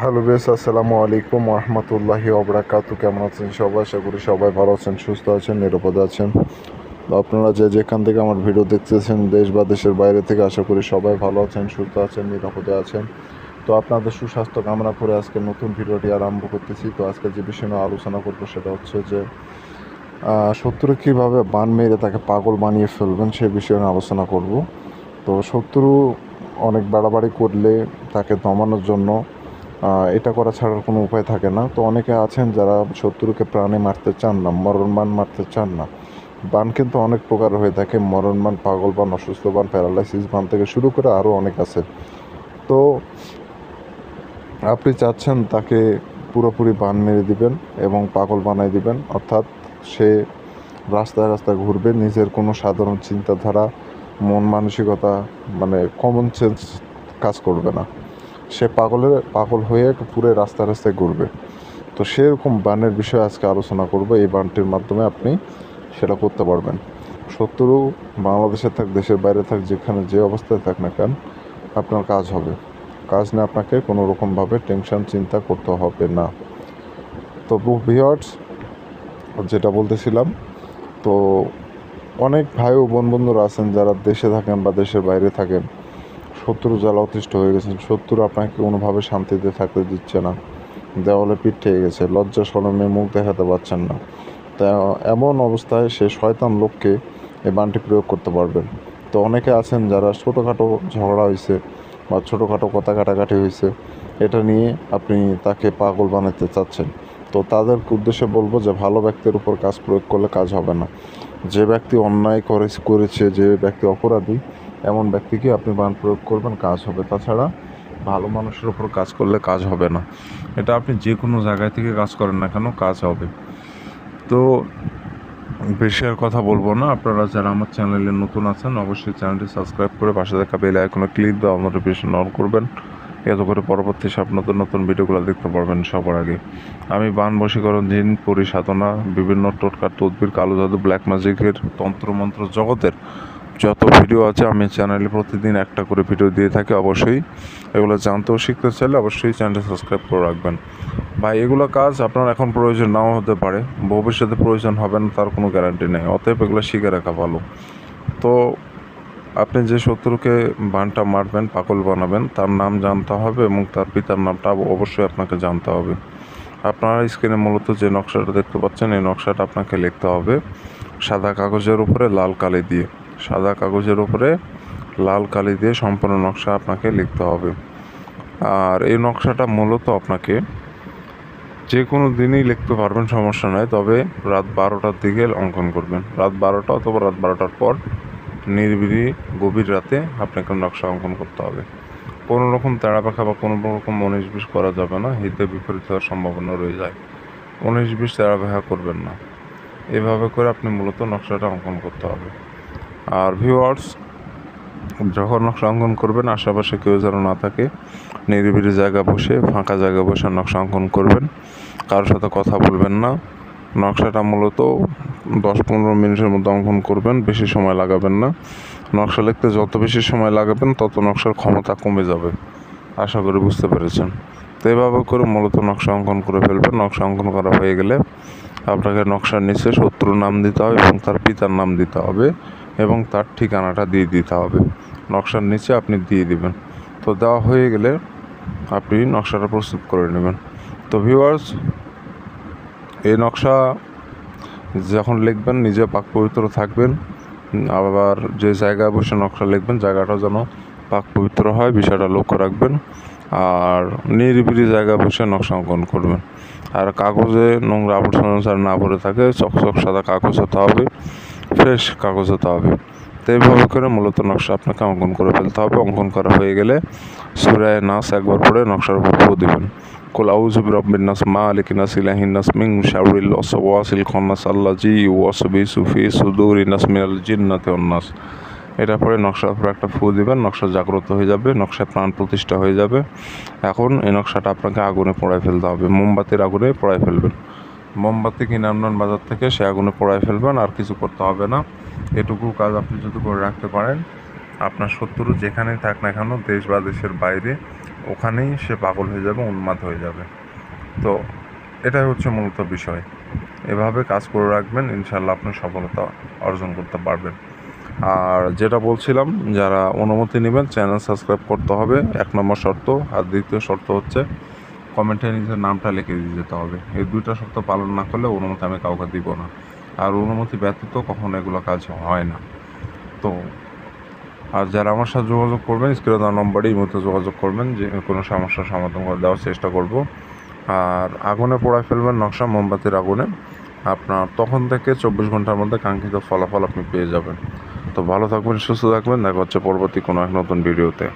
Hello base আসসালামু আলাইকুম রহমতুল্লাহি অবরাকাত কেমন আছেন সবাই? আশা করি সবাই ভালো আছেন, সুস্থ আছেন, নিরাপদে আছেন। তো আপনারা যে যেখান থেকে আমার ভিডিও দেখতেছেন, দেশ বা দেশের বাইরে থেকে, আশা করি সবাই ভালো আছেন, সুস্থ আছেন, নিরাপদে আছেন। তো আপনাদের সুস্বাস্থ্য কামনা করে আজকে নতুন ভিডিওটি আরম্ভ করতেছি। তো আজকে যে বিষয় নিয়ে আলোচনা করব সেটা হচ্ছে যে শত্রু কীভাবে বান মেরে তাকে পাগল বানিয়ে ফেলবেন সেই বিষয়ে নিয়ে আলোচনা করব। তো শত্রু অনেক বাড়াবাড়ি করলে তাকে দমানোর জন্য এটা করা ছাড়ার কোনো উপায় থাকে না। তো অনেকে আছেন যারা শত্রুকে প্রাণে মারতে চান না, মরণ বান মারতে চান না। বান কিন্তু অনেক প্রকার হয়ে থাকে, মরণ বান পাগল বান, অসুস্থ বান, প্যারালাইসিস বান থেকে শুরু করে আরও অনেক আছে। তো আপনি চাচ্ছেন তাকে পুরোপুরি বান মেরে দিবেন এবং পাগল বানাই দিবেন, অর্থাৎ সে রাস্তায় রাস্তায় ঘুরবে, নিজের কোনো সাধারণ চিন্তাধারা, মন মানসিকতা মানে কমন সেন্স কাজ করবে না। সে পাগলের পাগল হয়ে পুরো রাস্তা রাস্তায় ঘুরবে। তো সেরকম বানের বিষয়ে আজকে আলোচনা করব। এই বানটির মাধ্যমে আপনি সেটা করতে পারবেন। শত্রু বাংলাদেশে থাক, দেশের বাইরে থাক, যেখানে যে অবস্থায় থাক না কেন, আপনার কাজ হবে। কাজ নিয়ে আপনাকে কোনো রকমভাবে টেনশন চিন্তা করতে হবে না। তো বুক ভিওয়ার্স যেটা বলতেছিলাম, তো অনেক ভাই ও বোন বন্ধুরা আছেন যারা দেশে থাকেন বা দেশের বাইরে থাকেন। শত্রু জ্বালা অতিষ্ঠ হয়ে গেছেন শত্রু আপনাকে কোনোভাবে শান্তিতে থাকতে দিচ্ছে না। দেওয়ালে পিঠ ঠেকে গেছে, লজ্জা শরমে মুখ দেখাতে পারছেন না। তা এমন অবস্থায় সে শয়তান লোককে এই বানটি প্রয়োগ করতে পারবেন তো অনেকে আছেন যারা ছোটোখাটো ঝগড়া হয়েছে বা ছোটোখাটো কথা কাটাকাটি হয়েছে এটা নিয়ে আপনি তাকে পাগল বানাতে চাচ্ছেন। তো তাদের উদ্দেশ্যে বলব যে ভালো ব্যক্তির উপর কাজ প্রয়োগ করলে কাজ হবে না। যে ব্যক্তি অন্যায় করে করেছে, যে ব্যক্তি অপরাধী এমন ব্যক্তিকে আপনি বান প্রয়োগ করবেন, কাজ হবে। তাছাড়া ভালো মানুষের ওপর কাজ করলে কাজ হবে না। এটা আপনি যে কোনো জায়গায় থেকে কাজ করেন না কেন, কাজ হবে। তো বেশি আর কথা বলব না। আপনারা যারা আমার চ্যানেলে নতুন আছেন, অবশ্যই চ্যানেলটি সাবস্ক্রাইব করে পাশে থাকা বেল আইকনে ক্লিক দেওয়া নোটিফিকেশন অন করবেন। এত করে পরবর্তী সব নতুন নতুন ভিডিওগুলো দেখতে পারবেন সবার আগে। আমি বান বশীকরণ জিন পরিসাধনা, বিভিন্ন টোটকার তদবির, কালো জাদু ব্ল্যাক ম্যাজিকের তন্ত্রমন্ত্র জগতের যত ভিডিও আছে, আমি চ্যানেলে প্রতিদিন একটা করে ভিডিও দিয়ে থাকি অবশ্যই। এগুলো জানতেও শিখতে চাইলে অবশ্যই চ্যানেলটা সাবস্ক্রাইব করে রাখবেন। ভাই, এগুলো কাজ আপনার এখন প্রয়োজন নাও হতে পারে। ভবিষ্যতে প্রয়োজন হবে না, তার কোনো গ্যারান্টি নেই। অতএব এগুলো শিখে রাখা ভালো। তো আপনি যে শত্রুকে বানটা মারবেন, পাগল বানাবেন, তার নাম জানতে হবে এবং তার পিতার নামটা অবশ্যই আপনাকে জানতে হবে। আপনারা স্ক্রিনে মূলত যে নকশাটা দেখতে পাচ্ছেন, এই নকশাটা আপনাকে লিখতে হবে সাদা কাগজের উপরে, লাল কালি দিয়ে। সাদা কাগজের উপরে লাল কালি দিয়ে সম্পূর্ণ নকশা আপনাকে লিখতে হবে। আর এই নকশাটা মূলত আপনাকে যে কোনো দিনই লিখতে পারবেন, সমস্যা নয় তবে রাত বারোটার দিকে অঙ্কন করবেন। রাত বারোটা অথবা রাত বারোটার পর নিরিবিলি গভীর রাতে আপনাকে নকশা অঙ্কন করতে হবে। কোনো রকম তেড়া পাখা বা কোনো রকম উনিশ বিশ করা যাবে না, হিতে বিপরীত হওয়ার সম্ভাবনা রয়ে যায়। উনিশ বিশ তেড়া পাখা করবেন না। এভাবে করে আপনি মূলত নকশাটা অঙ্কন করতে হবে। আর ভিউয়ার্স যখন নকশা অঙ্কন করবেন, আশেপাশে কেউ যেন না থাকে, নিরিবিলি জায়গা বসে, ফাঁকা জায়গা বসে নকশা অঙ্কন করবেন। কারোর সাথে কথা বলবেন না। নকশাটা মূলত দশ পনেরো মিনিটের মধ্যে অঙ্কন করবেন, বেশি সময় লাগাবেন না। নকশা লিখতে যত বেশি সময় লাগাবেন, তত নকশার ক্ষমতা কমে যাবে। আশা করি বুঝতে পেরেছেন। তো এভাবে করে মূলত নকশা অঙ্কন করে ফেলবেন। নকশা অঙ্কন করা হয়ে গেলে আপনাকে নকশার নিচে শত্রুর নাম দিতে হবে এবং তার পিতার নাম দিতে হবে। এবং তার ঠিকানাটা দিয়ে দিতে হবে। নকশার নিচে আপনি দিয়ে দিবেন। তো দেওয়া হয়ে গেলে আপনি নকশাটা প্রস্তুত করে নেবেন। তো ভিউয়ার্স এই নকশা যখন লিখবেন, নিজে পাক পবিত্র থাকবেন। আবার যে জায়গায় বসে নকশা লিখবেন জায়গাটা যেন পাক পবিত্র হয়, বিষয়টা লক্ষ্য রাখবেন। আর নিরিবিলি জায়গায় বসে নকশা অঙ্কন করবেন। আর কাগজে নোংরা আবর্জনা না ভরে থাকে, চকচক সাদা কাগজ হতে হবে। ফ্রেশ কাগজ হতে হবে। তো এইভাবে করে মূলত নকশা আপনাকে অঙ্কন করে ফেলতে হবে। অঙ্কন করা হয়ে গেলে সুরায় নাস একবার পরে নকশার উপর ফু দিবেন। কুল আউযু বিরাব্বিন নাস মালিকিন নাস ইলাহিন নাস, মিন শাররিল ওয়াসওয়াসিল খান্নাস আল্লাজি ওয়াসবিসু ফি সুদুরি নাস, মিনাল জিন্নাতি ওয়ান নাস। এটা পরে নকশার উপর একটা ফু দিবেন, নকশা জাগ্রত হয়ে যাবে, নকশায় প্রাণ প্রতিষ্ঠা হয়ে যাবে। এখন এই নকশাটা আপনাকে আগুনে পোড়ায় ফেলতে হবে। মোমবাতির আগুনে পোড়ায় ফেলবেন। মোমবাতি কিনে আনবেন বাজার থেকে, সে আগুনে পোড়ায় ফেলবেন, আর কিছু করতে হবে না। এটুকু কাজ আপনি যদি করে রাখতে পারেন, আপনার শত্রু যেখানেই থাক না কেন, দেশ বা দেশের বাইরে, ওখানেই সে পাগল হয়ে যাবে, উন্মাদ হয়ে যাবে। তো এটাই হচ্ছে মূলত বিষয়। এভাবে কাজ করে রাখবেন ইনশাল্লাহ আপনি সফলতা অর্জন করতে পারবেন। আর যেটা বলছিলাম, যারা অনুমতি নেবেন, চ্যানেল সাবস্ক্রাইব করতে হবে। এক নম্বর শর্ত, আর দ্বিতীয় শর্ত হচ্ছে কমেন্টে নিজের নামটা লিখে দিয়ে যেতে হবে। এই দুইটা শর্ত পালন না করলে অনুমতি আমি কাউকে দিব না। আর অনুমতি ব্যতীত কখনো এগুলো কাজ হয় না। তো, আর যারা আমার সাথে যোগাযোগ করবেন, স্ক্রিনে দেওয়া নম্বরে এই মধ্যে যোগাযোগ করবেন, যে কোনো সমস্যার সমাধান করে দেওয়ার চেষ্টা করব। আর আগুনে পোড়ায় ফেলবেন নকশা মোমবাতির আগুনে। আপনার তখন থেকে চব্বিশ ঘণ্টার মধ্যে কাঙ্ক্ষিত ফলাফল আপনি পেয়ে যাবেন। তো ভালো থাকবেন, সুস্থ থাকবেন। দেখা হচ্ছে পরবর্তী কোনো এক নতুন ভিডিওতে